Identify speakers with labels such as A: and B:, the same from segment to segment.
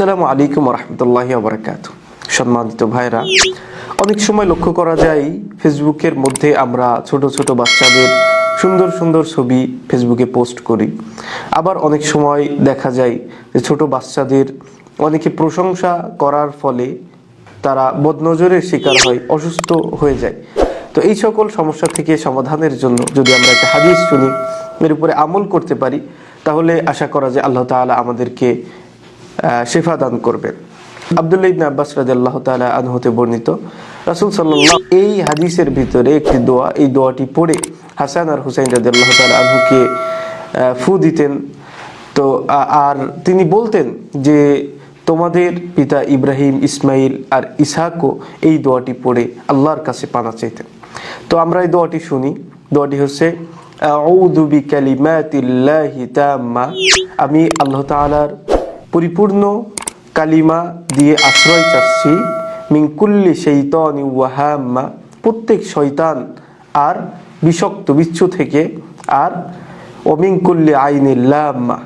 A: আসসালামু আলাইকুম রহমতুল্লাহ আবরাকাত সম্মানিত ভাইরা, অনেক সময় লক্ষ্য করা যায়, ফেসবুকের মধ্যে আমরা ছোট ছোট বাচ্চাদের সুন্দর সুন্দর ছবি ফেসবুকে পোস্ট করি। আবার অনেক সময় দেখা যায় যে ছোট বাচ্চাদের অনেকে প্রশংসা করার ফলে তারা বদনজরের শিকার হয়, অসুস্থ হয়ে যায়। তো এই সকল সমস্যা থেকে সমাধানের জন্য যদি আমরা একটা হাদিস শুনি, এর উপরে আমল করতে পারি, তাহলে আশা করা যায় আল্লাহ তাআলা আমাদেরকে শেফা দান করবেন আবদুল্লাহ ইবনে আব্বাস রাদিয়াল্লাহু তাআলা আনহু হতে বর্ণিত, রাসূল সাল্লাল্লাহু এই হাদিসের ভিতরে একটি দোয়া, এই দোয়াটি পড়ে হাসান আর হুসাইন রাদিয়াল্লাহু তাআলা আনহুকে ফু দিতেন। তো আর তিনি বলতেন যে, তোমাদের পিতা ইব্রাহিম, ইসমাইল আর ইসাকও এই দোয়াটি পড়ে আল্লাহর কাছে পানা চাইতেন। তো, আমরা এই দোয়াটি শুনি। দোয়াটি হচ্ছে আমি আল্লাহ তাআলার পরিপূর্ণ কালিমা দিয়ে আশ্রয় চাচ্ছি। মিনকুল্লি শৈতানি ওয়াহাম্মা, প্রত্যেক শয়তান আর বিষাক্ত বিচ্ছু থেকে। আর অমিনকুল্লি আইনিল্লাম্মা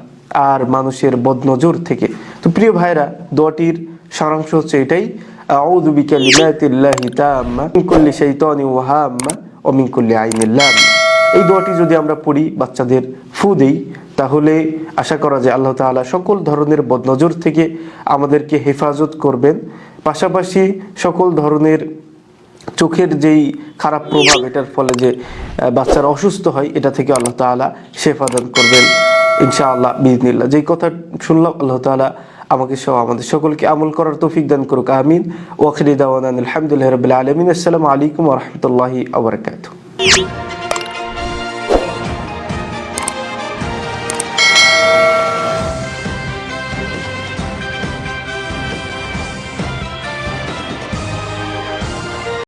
A: আর মানুষের বদনজর থেকে। তো প্রিয় ভাইরা দোয়াটির সারাংশ হচ্ছে এটাই। আউযু বিকালিমাতিল্লাহি তাম্মা, মিন কুল্লি শাইতানি ওয়া হাম্মা ওয়া মিন কুল্লি এই দোয়াটি যদি আমরা পড়ি, বাচ্চাদের ফু দেই তাহলে আশা করা যায় আল্লাহ তাআলা সকল ধরনের বদনজর থেকে আমাদেরকে হেফাজত করবেন। পাশাপাশি সকল ধরনের চোখের যেই খারাপ প্রভাব, এটার ফলে যে বাচ্চারা অসুস্থ হয়, এটা থেকে আল্লাহ তাআলা শেফা দান করবেন ইনশাআল্লাহ বিজনিল্লাহ যেই কথা শুনলাম, আল্লাহ তাআলা আমাকে সহ আমাদের সকলকে আমল করার তৌফিক দান করুক, আমিন। ওয়াখিরি দাওয়ানা আলহামদুলিল্লাহি রাব্বিল আলামিন। আসসালামু আলাইকুম রাহমাতুল্লাহি ওয়া বারাকাতুহু।